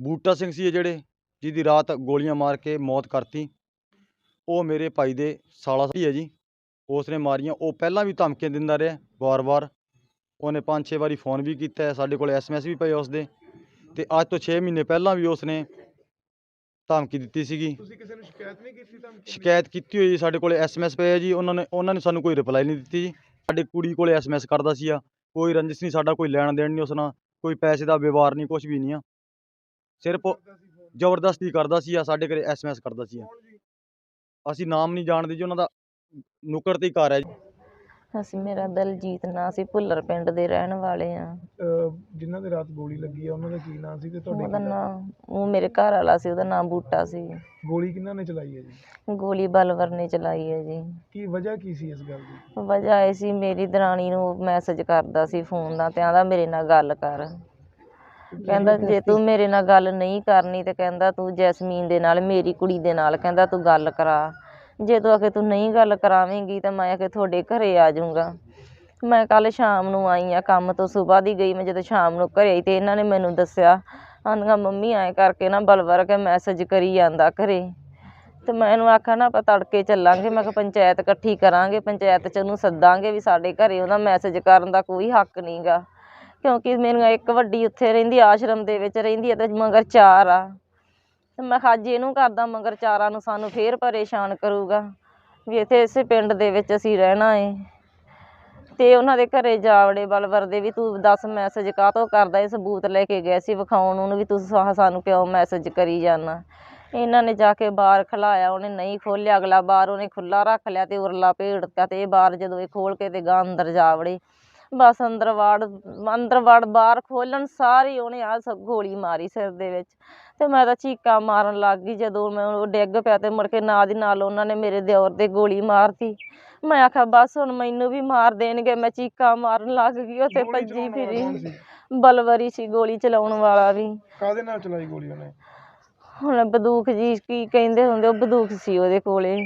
ਬੂਟਾ ਸਿੰਘ ਸੀ ਇਹ ਜਿਹੜੇ ਜਿਹਦੀ ਰਾਤ ਗੋਲੀਆਂ ਮਾਰ ਕੇ ਮੌਤ ਕਰਤੀ। ਉਹ ਮੇਰੇ ਭਾਈ ਦੇ ਸਾਲਾ ਸੀ ਹੈ ਜੀ। ਉਸ ਨੇ ਮਾਰੀਆਂ। ਉਹ ਪਹਿਲਾਂ ਵੀ ਧਮਕੀਆਂ ਦਿੰਦਾ ਰਿਹਾ ਵਾਰ-ਵਾਰ। ਉਹਨੇ ਪੰਜ ਛੇ ਵਾਰੀ ਫੋਨ ਵੀ ਕੀਤਾ ਸਾਡੇ ਕੋਲ ਐਸਐਮਐਸ ਵੀ ਪਏ ਉਸ ਦੇ ਤੇ ਅੱਜ ਤੋਂ 6 ਮਹੀਨੇ ਪਹਿਲਾਂ ਵੀ ਉਸ ਨੇ ਧਮਕੀ ਦਿੱਤੀ ਸੀਗੀ। ਤੁਸੀਂ ਕਿਸੇ ਨੂੰ ਸ਼ਿਕਾਇਤ ਨਹੀਂ ਕੀਤੀ ਤਾਂ ਸ਼ਿਕਾਇਤ ਕੀਤੀ ਹੋਈ ਜੀ। ਸਾਡੇ ਕੋਲ ਐਸਐਮਐਸ ਪਏ ਆ ਜੀ। ਉਹਨਾਂ ਨੇ ਉਹਨਾਂ ਨੇ ਸਾਨੂੰ ਕੋਈ ਰਿਪਲਾਈ ਨਹੀਂ ਦਿੱਤੀ ਜੀ। ਸਾਡੇ ਕੁੜੀ ਕੋਲੇ ਐਸਐਮਐਸ ਕਰਦਾ ਸੀ ਆ। ਕੋਈ ਰੰਜਿਸ਼ ਨਹੀਂ ਸਾਡਾ ਕੋਈ ਲੈਣ ਦੇਣ ਨਹੀਂ ਉਸ ਨਾਲ। ਕੋਈ ਪੈਸੇ ਦਾ ਵਿਵਹਾਰ ਨਹੀਂ ਕੁਝ ਵੀ ਨਹੀਂ ਆ। ਸਿਰਫ ਜ਼ਬਰਦਸਤੀ ਕਰਦਾ ਸੀ ਆ ਸਾਡੇ ਘਰੇ ਐਸਐਮਐਸ ਕਰਦਾ ਸੀ ਅਸੀਂ ਨਾਮ ਨਹੀਂ ਜਾਣਦੇ ਜੀ ਉਹਨਾਂ ਦਾ ਨੁੱਕੜ ਤੇ ਹੀ ਘਰ ਹੈ ਜੀ। ਅਸੀਂ ਮੇਰਾ ਦਲਜੀਤ ਨਾਂ ਸੀ ਭੁੱਲਰ ਪਿੰਡ ਦੇ ਰਹਿਣ ਵਾਲੇ ਆ ਜਿਨ੍ਹਾਂ ਦੇ ਰਾਤ ਗੋਲੀ ਲੱਗੀ ਆ ਉਹਨਾਂ ਦਾ ਕੀ ਨਾਂ ਸੀ ਤੇ ਤੁਹਾਡੇ ਉਹਦਾ ਕੀ ਨਾਂ? ਉਹ ਮੇਰੇ ਘਰ ਵਾਲਾ ਸੀ ਉਹਦਾ ਨਾਂ ਬੂਟਾ ਸੀ। ਗੋਲੀ ਕਿਹਨਾਂ ਨੇ ਚਲਾਈ ਹੈ ਜੀ? ਗੋਲੀ ਬਲਵਰ ਨੇ ਚਲਾਈ ਹੈ ਜੀ। ਕੀ ਵਜ੍ਹਾ ਕੀ ਸੀ ਇਸ ਗੱਲ ਦੀ? ਵਜ੍ਹਾ ਇਹ ਸੀ ਮੇਰੀ ਦਰਾਣੀ ਨੂੰ ਮੈਸੇਜ ਕਰਦਾ ਸੀ ਫੋਨ ਦਾ ਤੇ ਆਂਦਾ ਮੇਰੇ ਨਾਲ ਗੱਲ ਕਰ। ਕਹਿੰਦਾ ਜੇ ਤੂੰ ਮੇਰੇ ਨਾਲ ਗੱਲ ਨਹੀਂ ਕਰਨੀ ਤੇ ਕਹਿੰਦਾ ਤੂੰ ਜੈਸਮੀਨ ਦੇ ਨਾਲ ਮੇਰੀ ਕੁੜੀ ਦੇ ਨਾਲ ਕਹਿੰਦਾ ਤੂੰ ਗੱਲ ਕਰਾ। ਜੇ ਤੂੰ ਆਖੇ ਤੂੰ ਨਹੀਂ ਗੱਲ ਕਰਾਵੇਂਗੀ ਤਾਂ ਮੈਂ ਆਖੇ ਤੁਹਾਡੇ ਘਰੇ ਆ ਜਾਊਂਗਾ। ਮੈਂ ਕੱਲ ਸ਼ਾਮ ਨੂੰ ਆਈ ਆ ਕੰਮ ਤੋਂ ਸਵੇਰ ਦੀ ਗਈ ਮੈਂ ਜਦੋਂ ਸ਼ਾਮ ਨੂੰ ਘਰੇ ਆਈ ਤੇ ਇਹਨਾਂ ਨੇ ਮੈਨੂੰ ਦੱਸਿਆ ਆਂਦੀਆਂ ਮੰਮੀ ਐਂ ਕਰਕੇ ਨਾ ਬਲਵਰ ਕੇ ਮੈਸੇਜ ਕਰੀ ਜਾਂਦਾ ਘਰੇ। ਤੇ ਮੈਂ ਇਹਨੂੰ ਆਖਿਆ ਨਾ ਆਪਾਂ ਤੜਕੇ ਚੱਲਾਂਗੇ। ਮੈਂ ਕਿਹਾ ਪੰਚਾਇਤ ਇਕੱਠੀ ਕਰਾਂਗੇ ਪੰਚਾਇਤ 'ਚ ਉਹਨੂੰ ਸੱਦਾਂਗੇ ਵੀ ਸਾਡੇ ਘਰੇ ਉਹਦਾ ਮੈਸੇਜ ਕਰਨ ਦਾ ਕੋਈ ਹੱਕ ਨਹੀਂਗਾ ਕਿਉਂਕਿ ਮੇਰੀਆਂ ਇੱਕ ਵੱਡੀ ਉੱਥੇ ਰਹਿੰਦੀ, ਆਸ਼ਰਮ ਦੇ ਵਿੱਚ ਰਹਿੰਦੀ ਹੈ ਅਤੇ ਮਗਰ ਚਾਰ ਆ। ਤੇ ਮੈਂ ਕਿਹਾ ਅੱਜ ਇਹਨੂੰ ਕਰਦਾ ਮਗਰ ਚਾਰਾਂ ਨੂੰ ਸਾਨੂੰ ਫਿਰ ਪਰੇਸ਼ਾਨ ਕਰੂਗਾ ਵੀ ਇੱਥੇ ਇਸੇ ਪਿੰਡ ਦੇ ਵਿੱਚ ਅਸੀਂ ਰਹਿਣਾ ਏ। ਅਤੇ ਉਹਨਾਂ ਦੇ ਘਰੇ ਜਾ ਵੜੇ ਬਲਵਰ ਦੇ ਵੀ ਤੂੰ ਦੱਸ ਮੈਸੇਜ ਕਾਹਤੋਂ ਕਰਦਾ? ਇਹ ਸਬੂਤ ਲੈ ਕੇ ਗਏ ਸੀ ਵਿਖਾਉਣ ਉਹਨੂੰ ਵੀ ਤੂੰ ਸਾਹ ਸਾਨੂੰ ਕਿਉਂ ਮੈਸੇਜ ਕਰੀ ਜਾਂਦਾ ਇਹਨਾਂ ਨੇ ਜਾ ਕੇ ਬਾਹਰ ਖਲਾਇਆ, ਉਹਨੇ ਨਹੀਂ ਖੋਲ੍ਹਿਆ। ਅਗਲਾ ਬਾਹਰ ਉਹਨੇ ਖੁੱਲਾ ਰੱਖ ਲਿਆ ਅਤੇ ਉਰਲਾ ਭੇੜਤਾ ਅਤੇ ਇਹ ਬਾਹਰ ਜਦੋਂ ਇਹ ਖੋਲ ਕੇ ਅਤੇ ਗਾਂ ਅੰਦਰ ਜਾ ਵੜੇ ਬਸ ਅੰਦਰ ਵਾੜ ਅੰਦਰ ਵੜ ਬਾਹਰ ਖੋਲਣ ਸਾਰੀ ਉਹਨੇ ਆ ਗੋਲੀ ਮਾਰੀ ਸਿਰ ਦੇ ਵਿੱਚ। ਤੇ ਮੈਂ ਤਾਂ ਚੀਕਾਂ ਮਾਰਨ ਲੱਗ ਗਈ ਜਦੋਂ ਮੈਂ ਉਹ ਡਿੱਗ ਪਿਆ ਤੇ ਮੁੜ ਕੇ ਨਾਲ ਦੀ ਨਾਲ ਉਹਨਾਂ ਨੇ ਮੇਰੇ ਦਿਓਰ ਦੇ ਗੋਲੀ ਮਾਰਤੀ। ਮੈਂ ਆਖਿਆ ਬਸ ਹੁਣ ਮੈਨੂੰ ਵੀ ਮਾਰ ਦੇਣਗੇ। ਮੈਂ ਚੀਕਾਂ ਮਾਰਨ ਲੱਗ ਗਈ ਉੱਥੇ ਭੱਜੀ ਫਿਰੀ? ਬਲਵਰੀ ਸੀ ਗੋਲੀ ਚਲਾਉਣ ਵਾਲਾ ਵੀ। ਕਾਹਦੇ ਨਾਲ ਚਲਾਈ ਗੋਲੀ ਉਹਨੇ? ਹੁਣ ਬੰਦੂਕ ਜੀ ਕੀ ਕਹਿੰਦੇ ਹੁੰਦੇ ਉਹ ਬੰਦੂਕ ਸੀ ਉਹਦੇ ਕੋਲੇ।